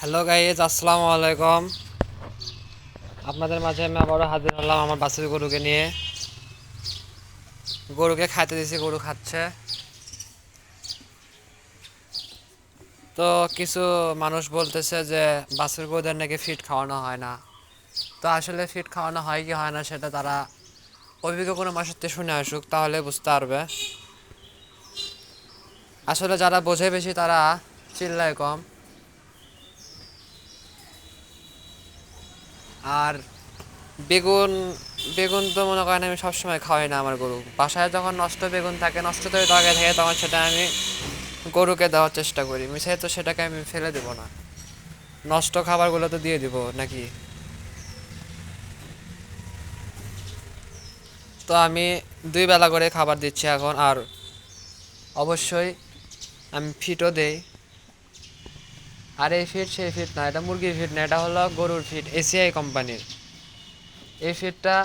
Hello guys আসসালামু আলাইকুম। আপনাদের মাঝে আমি আবারও হাজির হলাম আমার বাসের গরুকে নিয়ে। গরুকে খাইতে দিয়েছি গরু খাচ্ছে। তো কিছু মানুষ বলতেছে যে বাসের গরুদের নাকি ফিট খাওয়ানো হয় না। তো আসলে ফিট খাওয়ানো হয় কি হয় না সেটা তারা অভিজ্ঞ কোনো মাসের শুনে আসুক, তাহলে বুঝতে পারবে। আসলে যারা বোঝে বেশি তারা চিল্লায় কম। আর বেগুন বেগুন তো মনে করেন আমি সবসময় খাওয়াই না আমার গরু। বাসায় যখন নষ্ট বেগুন থাকে, নষ্ট তৈরি আগে থাকে, তখন সেটা আমি গরুকে দেওয়ার চেষ্টা করি। মিশে তো সেটাকে আমি ফেলে দেবো না। নষ্ট খাবারগুলো তো দিয়ে দিব নাকি? তো আমি দুই বেলা করে খাবার দিচ্ছি এখন, আর অবশ্যই আমি ফিটও দেই। আর এই ফিট সেই ফিট না, এটা মুরগির ফিট না, এটা হলো গরুর ফিট এসিআই কোম্পানির এই ফিটটা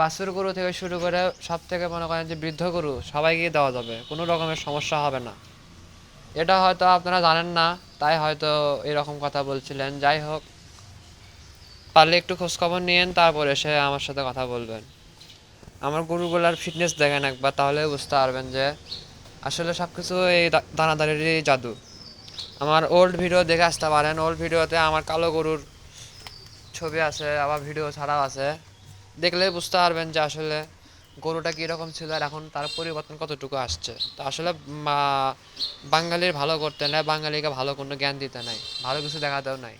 বাছুর গরু থেকে শুরু করে সব থেকে মনে করেন যে বৃদ্ধ গরু সবাইকে দেওয়া যাবে, কোনো রকমের সমস্যা হবে না। এটা হয়তো আপনারা জানেন না, তাই হয়তো এরকম কথা বলছিলেন। যাই হোক, পারলে একটু খোঁজখবর নিয়েন, তারপর এসে আমার সাথে কথা বলবেন। আমার গরুগুলার ফিটনেস দেখেন একবার, তাহলে বুঝতে পারবেন যে আসলে সব কিছু এই দানাদারেরই জাদু। আমার ওল্ড ভিডিও দেখে আসতে পারেন। ওল্ড ভিডিওতে আমার কালো গরুর ছবি আছে, আবার ভিডিও ছাড়াও আছে। দেখলে বুঝতে পারবেন যে আসলে গরুটা কীরকম ছিল আর এখন তার পরিবর্তন কতটুকু আসছে। তো আসলে বাঙালির ভালো করতে নেই বাঙালিকে ভালো কোনো জ্ঞান দিতে নাই ভালো কিছু দেখাতেও নাই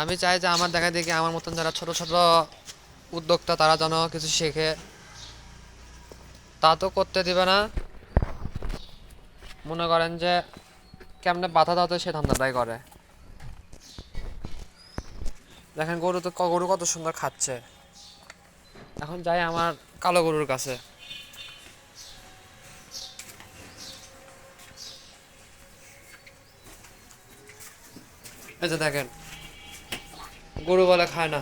আমি চাই যে আমার দেখা দেখি, আমার মতন যারা ছোট ছোট উদ্যোক্তা তারা যেন কিছু শেখে। তা তো করতে দিবে না। মনে করেন যে কেমনে বাধা দাও সে ধান্দাটাই করে। দেখেন গরু তো গরু কত সুন্দর খাচ্ছে। এখন যাই আমার কালো গরুর কাছে। এই যে দেখেন, গরু বলে খায় না।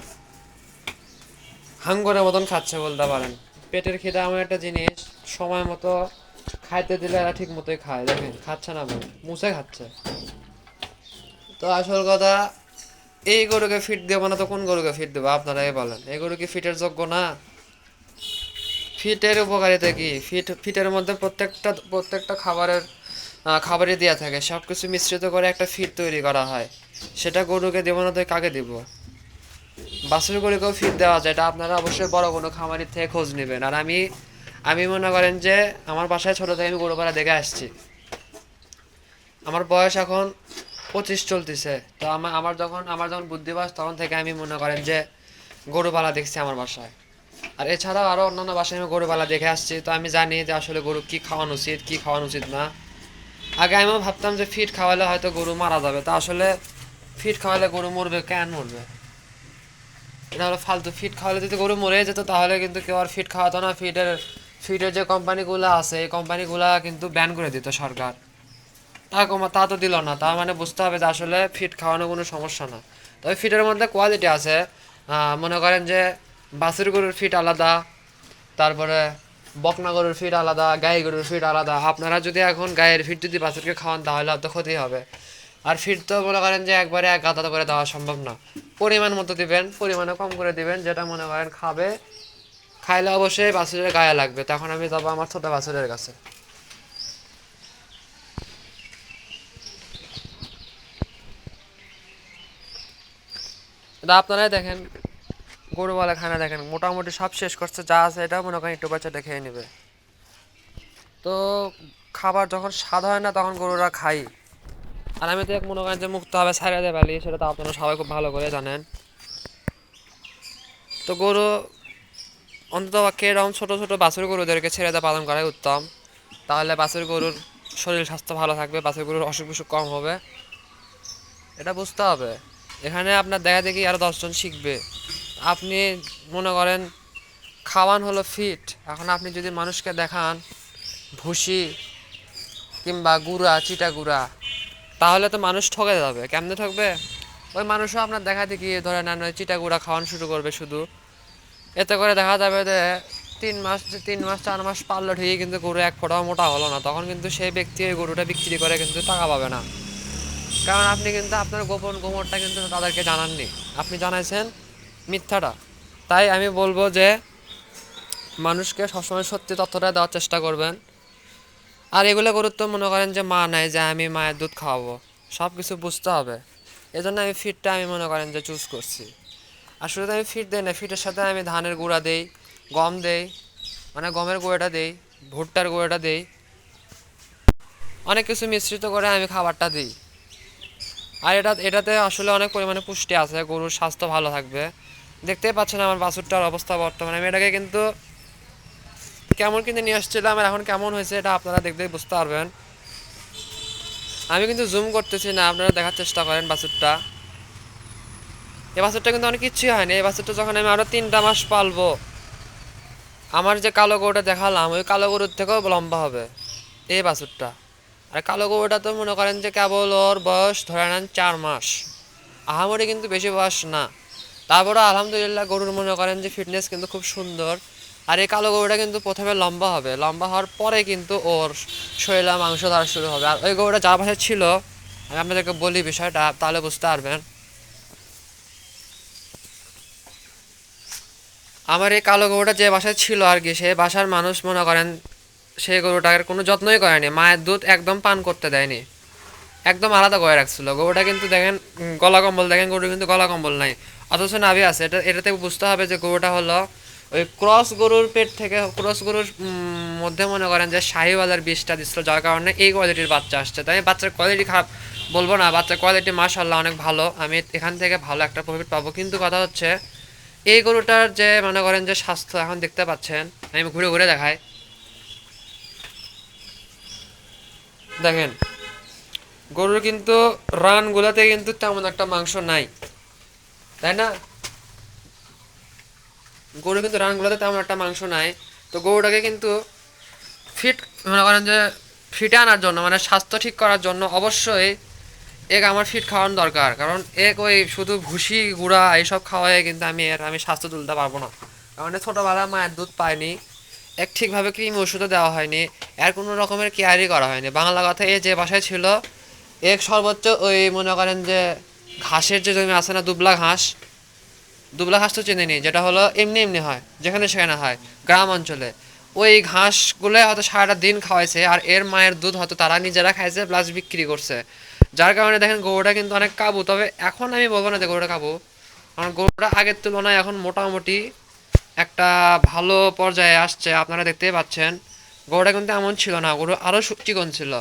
হাঙ্গরের মতন খাচ্ছে বলতে পারেন। পেটের খিদে এমন একটা জিনিস, সময় মতো খাইতে দিলে এরা ঠিক মতোই খায়। দেখেন, খাচ্ছে না বলে মুছে খাচ্ছে। তো আসল কথা, এই গরুকে ফিট দেবো না তো কোন গরুকে ফিট দেবো? আপনারাই বলেন। এই গরু কি ফিটের যোগ্য না? ফিটের উপকারিতা কি? ফিট ফিটের মধ্যে প্রত্যেকটা প্রত্যেকটা খাবারের খাবারই দেওয়া থাকে। সব কিছু মিশ্রিত করে একটা ফিট তৈরি করা হয়। সেটা গরুকে দেবো না তো কাকে দিব? বাছুর গরুকেও ফিট দেওয়া যায়। এটা আপনারা অবশ্যই বড় কোনো খামারির থেকে খোঁজ নেবেন। আর আমি আমি মনে করেন যে আমার বাসায় ছোটো থেকে আমি গরু পাড়া দেখে আসছি। আমার বয়স এখন পঁচিশ চলতেছে। তো আমার আমার যখন আমার যখন বুদ্ধি বয়স তখন থেকে আমি মনে করেন যে গরু পালা দেখছি আমার বাসায়। আর এছাড়াও আরও অন্যান্য বাসায় আমি গরু পালা দেখে আসছি। তো আমি জানি যে আসলে গরু কি খাওয়ানো উচিত, কি খাওয়ানো উচিত না। আগে আমিও ভাবতাম যে ফিট খাওয়ালে হয়তো গরু মারা যাবে। তা আসলে ফিট খাওয়ালে গরু মরবে, কেন মরবে? এটা হলো ফালতু। ফিট খাওয়ালে যদি গরু মরে যেত, তাহলে কিন্তু কেউ আর ফিট খাওয়াতো না। ফিটের ফিটের যে কোম্পানিগুলো আছে, এই কোম্পানিগুলা কিন্তু ব্যান করে দিত সরকার। তা কমা, তা তো দিল না। তার মানে বুঝতে হবে যে আসলে ফিট খাওয়ানো কোনো সমস্যা না। তবে ফিটের মধ্যে কোয়ালিটি আছে। মনে করেন যে বাছুর গরুর ফিট আলাদা, তারপরে বকনা গরুর ফিট আলাদা, গাই গরুর ফিট আলাদা। আপনারা যদি এখন গায়ের ফিট যদি বাছুরকে খাওয়ান, তাহলে অত ক্ষতি হবে। আর ফিট তো মনে করেন যে একবারে এক গাদা করে দেওয়া সম্ভব না। পরিমাণ মতো দিবেন, পরিমাণে কম করে দিবেন, যেটা মনে করেন খাবে খাইলে অবশ্যই বাছুরের গায়ে লাগবে। তখন আমি যাব আমার ছোট বাছুরের কাছে। এটা আপনারাই দেখেন গরুওয়ালা খানা দেখেন। মোটামুটি সব শেষ করছে, যা আছে এটা মনে করেন একটু বাচ্চাটা খেয়ে নেবে। তো খাবার যখন স্বাদ হয় না, তখন গরুরা খাই আর আমি তো এক মনে করেন যে মুক্তভাবে ছাড়িয়ে দেয় পারি সেটা তো আপনারা সবাই খুব ভালো করে জানেন। তো গরু অন্তত পক্ষে এরকম ছোটো ছোটো বাছুর গরুদেরকে ছেড়ে দেওয়া পালন করাই উত্তম। তাহলে বাছুর গরুর শরীর স্বাস্থ্য ভালো থাকবে, বাছুর গরুর অসুখ বিসুখ কম হবে। এটা বুঝতে হবে। এখানে আপনার দেখা দেখি আরও দশজন শিখবে। আপনি মনে করেন খাওয়ান হলো ফিট এখন আপনি যদি মানুষকে দেখান ভুসি কিংবা গুঁড়া, চিটা গুঁড়া, তাহলে তো মানুষ ঠকে যাবে। কেমনে ঠকবে? ওই মানুষও আপনার দেখা দেখি ধরে নেন চিটা গুঁড়া খাওয়ানো শুরু করবে শুধু। এতে করে দেখা যাবে যে তিন মাস তিন মাস, চার মাস পারল ঠিকই কিন্তু গরু এক ফোঁটাও মোটা হলো না। তখন কিন্তু সেই ব্যক্তি ওই গরুটা বিক্রি করে কিন্তু টাকা পাবে না। কারণ আপনি কিন্তু আপনার গোপন গোমরটা কিন্তু তাদেরকে জানাননি। আপনি জানাইছেন মিথ্যাটা। তাই আমি বলব যে মানুষকে সবসময় সত্যি তথ্যটা দেওয়ার চেষ্টা করবেন। আর এগুলো গুরুত্ব মনে করেন যে মা নাই, যে আমি মায়ের দুধ খাওয়াবো। সব কিছু বুঝতে হবে। এজন্য আমি ফিটটা আমি মনে করেন যে চুজ করছি। আর শুধু আমি ফিট দিই না ফিটের সাথে আমি ধানের গুঁড়া দেই, গম দেই মানে গমের গুঁড়োটা দেই, ভুট্টার গুঁড়োটা দেই। অনেক কিছু মিশ্রিত করে আমি খাবারটা দিই। আর এটা, এটাতে আসলে অনেক পরিমাণে পুষ্টি আছে, গরুর স্বাস্থ্য ভালো থাকবে। দেখতেই পাচ্ছেন আমার বাছুরটার অবস্থা বর্তমানে। আমি এটাকে কিন্তু কেমন কিন্তু নিয়ে আসছিলাম আর এখন কেমন হয়েছে এটা আপনারা দেখতে বুঝতে পারবেন। আমি কিন্তু জুম করতেছি না, আপনারা দেখার চেষ্টা করেন বাছুরটা। এই বাছুরটা কিন্তু অনেক কিছুই হয়নি। এই বাছুরটা যখন আমি আরও তিনটা মাস পালবো, আমার যে কালো গরুটা দেখালাম, ওই কালো গরুর থেকেও লম্বা হবে এই বাছুরটা। আর কালো গরুটা তো মনে করেন যে কেবল ওর বয়স ধরে নেন চার মাস। আহামরি কিন্তু বেশি বয়স না। তারপরে আলহামদুলিল্লাহ গরুর মনে করেন যে ফিটনেস কিন্তু খুব সুন্দর। আর এই কালো গরুটা কিন্তু প্রথমে লম্বা হবে। লম্বা হওয়ার পরে কিন্তু ওর শরীরে মাংস ধরা শুরু হবে। আর ওই গরুটা যার পাশে ছিল, আমি আপনাদেরকে বলি বিষয়টা, তাহলে বুঝতে পারবেন। আমার এই কালো গরুটা যে বাসায় ছিল আর কি, সে বাসার মানুষ মনে করেন সেই গরুটার কোনো যত্নই করেনি। মায়ের দুধ একদম পান করতে দেয়নি। একদম আলাদা করে রাখছিল। গরুটা কিন্তু দেখেন গলা কম্বল। দেখেন গরু কিন্তু গলা কম্বল নাই। অথচ নাভি আছে, এটা, এটাতে বুঝতে হবে যে গরুটা হলো ওই ক্রস গরুর পেট থেকে, ক্রস গরুর মধ্যে মনে করেন যে শাহিওয়ালার বিষটা দিচ্ছিল যার কারণে এই কোয়ালিটির বাচ্চা আসছে। তাই বাচ্চার কোয়ালিটি খারাপ বলব না, বাচ্চার কোয়ালিটি মাশাল্লাহ অনেক ভালো। আমি এখান থেকে ভালো একটা প্রফিট পাবো। কিন্তু কথা হচ্ছে এই গরুটার যে মনে করেন যে স্বাস্থ্য এখন দেখতে পাচ্ছেন, আমি ঘুরে ঘুরে দেখাই। দেখেন, গরুর কিন্তু রানগুলোতে কিন্তু তেমন একটা মাংস নাই। তাই না? গরুর কিন্তু রানগুলোতে তেমন একটা মাংস নাই। তো গরুটাকে কিন্তু ফিট মনে করেন যে ফিটে আনার জন্য মানে স্বাস্থ্য ঠিক করার জন্য অবশ্যই এক আমার ফিট খাওয়ানো দরকার। কারণ এক ওই শুধু ভুসি, গুঁড়া এইসব খাওয়ায় কিন্তু আমি এর আমি স্বাস্থ্য তুলতে পারব না। কারণ এ ছোটোবেলায় মায়ের দুধ পায়নি, এক ঠিকভাবে ক্রিম ওষুধও দেওয়া হয়নি এর কোনো রকমের কেয়ারই করা হয়নি। বাংলা কথা এ যে বাসায় ছিল, এক সর্বোচ্চ ওই মনে করেন যে ঘাসের যে জমি আছে না, দুবলা ঘাস দুবলা ঘাস তো চেনেনি, যেটা হলো এমনি এমনি হয়, যেখানে সেখানে হয়, গ্রাম অঞ্চলে। ওই ঘাসগুলো হয়তো সারাটা দিন খাওয়াইছে, আর এর মায়ের দুধ হয়তো তারা নিজেরা খাইছে প্লাস বিক্রি করছে। যার কারণে দেখেন গরুটা কিন্তু অনেক কাবু। তবে এখন আমি বলব না যে গরুটা কাবু। কারণ গরুটা আগের তুলনায় এখন মোটামুটি একটা ভালো পর্যায়ে আসছে, আপনারা দেখতেই পাচ্ছেন। গরুটা কিন্তু এমন ছিল না, গরু আরও চিকন ছিল।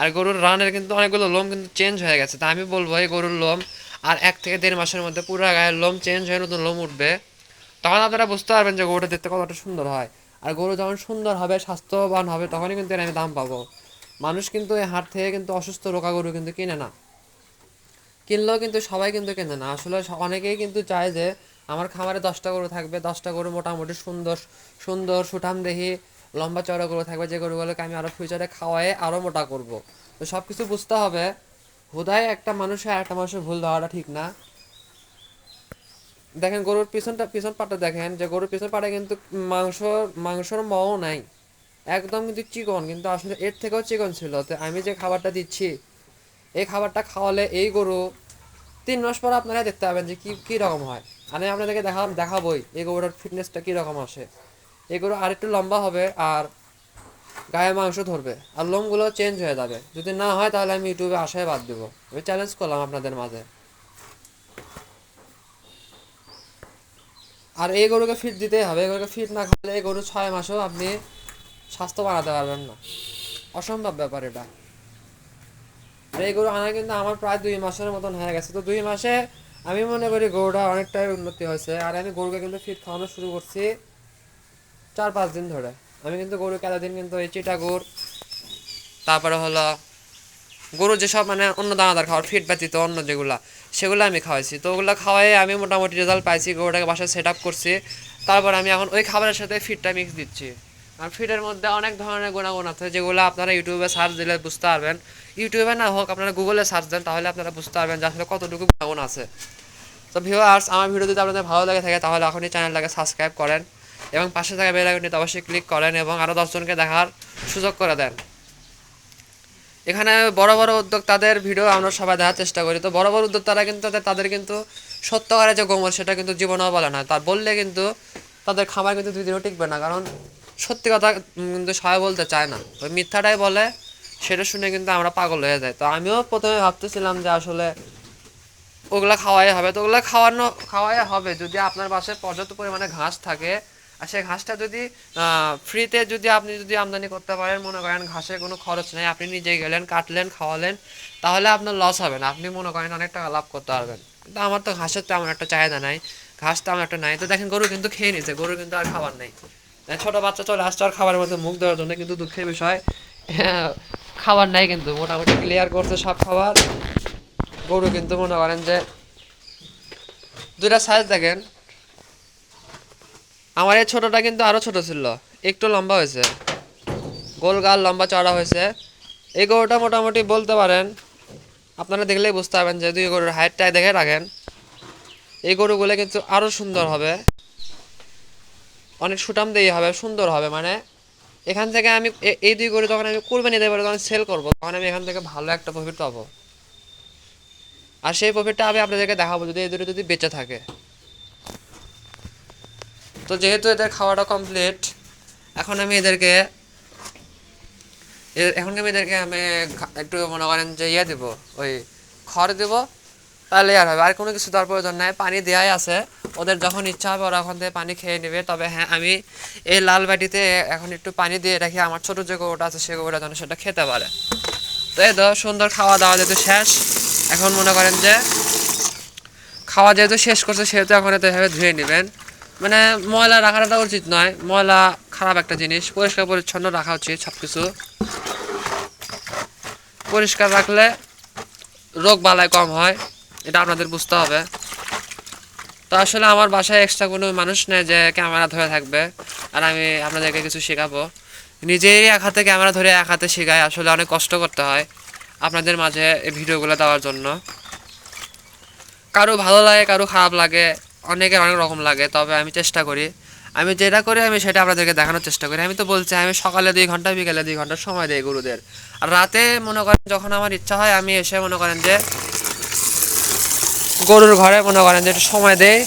আর গরুর রানের কিন্তু অনেকগুলো লোম কিন্তু চেঞ্জ হয়ে গেছে। তা আমি বলব এই গরুর লোম আর এক থেকে দেড় মাসের মধ্যে পুরো গায়ের লোম চেঞ্জ হয়ে নতুন লোম উঠবে। তখন আপনারা বুঝতে পারবেন যে গরুটা দেখতে কতটা সুন্দর হয়। আর গরু যখন সুন্দর হবে, স্বাস্থ্যবান হবে, তখনই কিন্তু এর আমি দাম পাবো। মানুষ কিন্তু এই হাট থেকে কিন্তু অসুস্থ রোগা গরু কিন্তু কিনে না। কিনলেও কিন্তু সবাই কিন্তু কেনে না। আসলে অনেকেই কিন্তু চায় যে, আমার খামারে দশটা গরু থাকবে। দশটা গরু মোটামুটি সুন্দর সুন্দর সুঠাম দেহি লম্বা চড়া গরু থাকবে। যে গরুগুলোকে আমি আরও ফিউচারে খাওয়াই আরও মোটা করব। তো সব কিছু বুঝতে হবে। হুদায় একটা মানুষের আর একটা মানুষের ভুল দেওয়াটা ঠিক না। দেখেন, গরুর পিছনটা, পিছন পাটা দেখেন যে, গরুর পিছন পাটে কিন্তু মাংস, মাংসর মও নাই। একদম কিন্তু চিকন, কিন্তু আসলে এর থেকেও চিকন ছিল। তো আমি যে খাবারটা দিচ্ছি, এই খাবারটা খাওয়ালে এই গরু তিন মাস পর আপনারা দেখতে পাবেন যে কি, কী রকম হয়। আমি আপনাদেরকে দেখা, দেখাবই এই গরুটার ফিটনেসটা কী রকম আসে। এই গরু আর একটু লম্বা হবে আর গায়ে মাংস ধরবে, আর লোমগুলো চেঞ্জ হয়ে যাবে। যদি না হয় তাহলে আমি ইউটিউবে আসায় বাদ দেবো। আমি চ্যালেঞ্জ করলাম আপনাদের মাঝে। আর এই গরুকে ফিট দিতেই হবে। এই গরুকে ফিট না খাওয়ালে এই গরু ছয় মাসেও আপনি স্বাস্থ্য বানাতে পারবেন না। অসম্ভব ব্যাপার এটা। এই গরু আনা কিন্তু আমার প্রায় দুই মাসের মতন হয়ে গেছে। তো দুই মাসে আমি মনে করি গরুটা অনেকটাই উন্নতি হয়েছে। আর আমি গরুকে কিন্তু ফিট খাওয়ানো শুরু করছি চার পাঁচ দিন ধরে। আমি কিন্তু গরুকে এতদিন কিন্তু এই চিটা গুড় তারপরে হলো গরু যেসব মানে অন্য দানাদার খাওয়ার ফিট ব্যতীত অন্য যেগুলা, সেগুলো আমি খাওয়াইছি। তো ওগুলো খাওয়াই আমি মোটামুটি রেজাল্ট পাইছি, গরুটাকে বাসায় সেট আপ করছি। তারপর আমি এখন ওই খাবারের সাথে ফিটটা মিক্স দিচ্ছি। আর ফিডের মধ্যে অনেক ধরনের গুণাগুণ আছে যেগুলো আপনারা ইউটিউবে সার্চ দিলে বুঝতে পারবেন। ইউটিউবে না হোক আপনারা গুগলে সার্চ দেন, তাহলে আপনারা বুঝতে পারবেন যে আসলে কতটুকু গুণাগুণ আছে। তো ভিউয়ার্স আমার ভিডিও যদি আপনাদের ভালো লাগে থাকে, তাহলে এখনই চ্যানেলটাকে সাবস্ক্রাইব করেন এবং পাশে থাকা বেল আইকনটিতে অবশ্যই ক্লিক করেন এবং আরও দশজনকে দেখার সুযোগ করে দেন। এখানে বড় বড় উদ্যোক্তাদের ভিডিও আমরা সবাই দেখার চেষ্টা করি। তো বড় বড় উদ্যোক্তারা কিন্তু তাদের কিন্তু সত্যকারে যে গোমর, সেটা কিন্তু জীবনেও বলে না। তার বললে কিন্তু তাদের খাবার কিন্তু দুই দিনও টিকবে না। কারণ সত্যি কথা কিন্তু সবাই বলতে চায় না। ওই মিথ্যাটাই বলে, সেটা শুনে কিন্তু আমরা পাগল হয়ে যাই। তো আমিও প্রথমে ভাবতেছিলাম যে আসলে ওগুলা খাওয়াই হবে। তো ওগুলা খাওয়ানো, খাওয়াই হবে যদি আপনার বাসায় পর্যাপ্ত পরিমাণে ঘাস থাকে। আর সেই ঘাসটা যদি ফ্রিতে যদি আপনি যদি আমদানি করতে পারেন, মনে করেন ঘাসের কোনো খরচ নেই, আপনি নিজে গেলেন, কাটলেন, খাওয়ালেন, তাহলে আপনার লস হবে না। আপনি মনে করেন অনেক টাকা লাভ করতে পারবেন। কিন্তু আমার তো ঘাসের তেমন একটা চাহিদা নাই, ঘাস তেমন একটা নাই। তো দেখেন গরু কিন্তু খেয়ে নিচ্ছে গরু কিন্তু আর খাবার নেই। ছোট বাচ্চা চলে আসছে আর খাবারের মধ্যে মুখ দেওয়ার জন্য কিন্তু দুঃখের বিষয়। খাবার নাই কিন্তু, মোটামুটি ক্লিয়ার করছে সব খাবার। গরু কিন্তু মনে করেন যে দুইটা সাইজ দেখেন। আমার এই ছোটটা কিন্তু আরও ছোট ছিল, একটু লম্বা হয়েছে। গোল গাল লম্বা চড়া হয়েছে। এই গরুটা মোটামুটি বলতে পারেন, আপনারা দেখলেই বুঝতে পারবেন যে দুই গরুর হাইটটা দেখে রাখেন। এই গরুগুলো কিন্তু আরও সুন্দর হবে। অনেক সুটাম দিয়ে হবে, সুন্দর হবে মানে এখান থেকে আমি এই দুই গরু যখন আমি কুরবানি দেবো, তখন সেল করব, তখন আমি এখান থেকে ভালো একটা প্রফিট পাবো। আর সেই প্রফিটটা আমি আপনাদেরকে দেখাবো, যদি এই দুটো যদি বেঁচে থাকে। তো যেহেতু এদের খাওয়াটা কমপ্লিট এখন আমি এদেরকে এখন আমি এদেরকে আমি একটু মনে করেন যে ইয়ে দেবো, ওই খড় দেবো, তাহলে আর হবে, আর কোনো কিছু দেওয়ার প্রয়োজন নাই, পানি দেওয়াই আছে। ওদের যখন ইচ্ছা হবে ওরা ওখান থেকে পানি খেয়ে নেবে। তবে হ্যাঁ আমি এই লাল বাটিতে এখন একটু পানি দিয়ে রাখি। আমার ছোটো যে গোটা আছে, সে গোটা যেন সেটা খেতে পারে। তো এই তো সুন্দর খাওয়া দাওয়া যেহেতু শেষ, এখন মনে করেন যে খাওয়া যেহেতু শেষ করছে, সেহেতু এখন এতে এভাবে ধুয়ে নেবেন। মানে ময়লা রাখাটা উচিত নয়। ময়লা খারাপ একটা জিনিস। পরিষ্কার পরিচ্ছন্ন রাখা উচিত সব কিছু পরিষ্কার রাখলে রোগ বালাই কম হয়, এটা আপনাদের বুঝতে হবে। তো আসলে আমার বাসায় এক্সট্রা কোনো মানুষ নেই যে ক্যামেরা ধরে থাকবে। আর আমি আপনাদেরকে কিছু শেখাবো। নিজেই এক হাতে ক্যামেরা ধরে এক হাতে শেখাই আসলে অনেক কষ্ট করতে হয় আপনাদের মাঝে এই ভিডিওগুলো দেওয়ার জন্য। কারও ভালো লাগে, কারও খারাপ লাগে, অনেকের অনেক রকম লাগে, তবে আমি চেষ্টা করি। আমি যেটা করি, আমি সেটা আপনাদেরকে দেখানোর চেষ্টা করি। আমি তো বলছি, আমি সকালে দুই ঘণ্টা, বিকেলে দুই ঘণ্টা সময় দিই গুরুদের। আর রাতে মনে করেন যখন আমার ইচ্ছা হয়, আমি এসে মনে করেন যে গরুর ঘরে মনে করেন যে একটু সময় দেই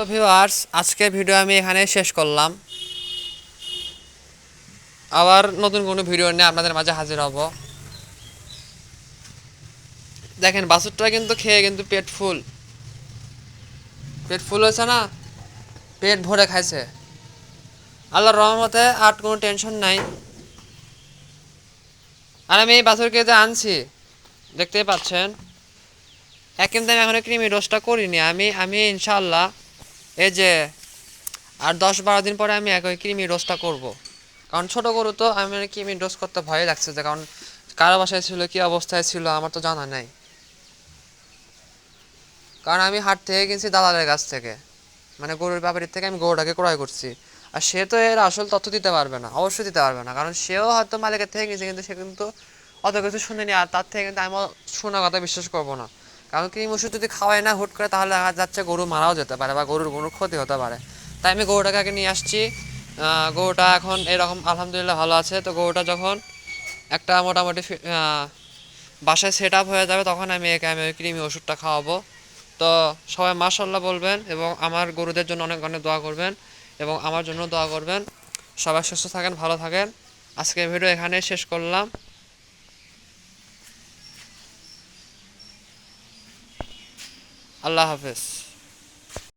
তো ভিউয়ার্স আজকের ভিডিও আমি এখানে শেষ করলাম। আবার নতুন কোনো ভিডিও নিয়ে আপনাদের মাঝে হাজির হব। দেখেন, বাছুরটা কিন্তু খেয়ে কিন্তু পেট ফুল। পেট ফুল হয়েছে না? পেট ভরে খাইছে। আল্লাহর রহমতে আর কোনো টেনশন নাই। আর আমি এই বাছুরকে যে আনছি, দেখতেই পাচ্ছেন এক কিন্তু আমি এখনও ক্রিমি রোস্টটা করিনি। আমি আমি ইনশাল্লাহ এই যে, আর দশ বারো দিন পরে আমি একই ক্রিমি রোস্টটা করব। কারণ ছোট গরু তো, আমি ক্রিমি রোস্ট করতে ভয় লাগছে যে, কারণ কারও বাসায় ছিল, কি অবস্থায় ছিল, আমার তো জানা নাই। কারণ আমি হাট থেকে কিনছি দালালের কাছ থেকে। মানে গরুর ব্যাপারীর থেকে আমি গরুটাকে ক্রয় করছি। আর সে তো এর আসল তথ্য দিতে পারবে না, অবশ্যই দিতে পারবে না। কারণ সেও হয়তো মালিকের থেকে কিনছে, কিন্তু সে কিন্তু অত কিছু শুনেনি, আর তার থেকে কিন্তু আমি শোনা কথা বিশ্বাস করব না। কারণ ক্রিম ওষুধ যদি খাওয়াই না হুট করে, তাহলে দেখা যাচ্ছে গরু মারাও যেতে পারে বা গরুর কোনো ক্ষতি হতে পারে। তাই আমি গরুটাকে আগে নিয়ে আসছি। গরুটা এখন এরকম আলহামদুলিল্লাহ ভালো আছে। তো গরুটা যখন একটা মোটামুটি বাসায় সেট আপ হয়ে যাবে, তখন আমি একে, আমি ওই কৃমি ওষুধটা খাওয়াবো। তো সবাই মাশাল্লাহ বলবেন এবং আমার গরুদের জন্য অনেক অনেক দোয়া করবেন এবং আমার জন্য দোয়া করবেন। সবাই সুস্থ থাকেন, ভালো থাকেন। আজকে ভিডিও এখানে শেষ করলাম। আল্লাহ হাফেজ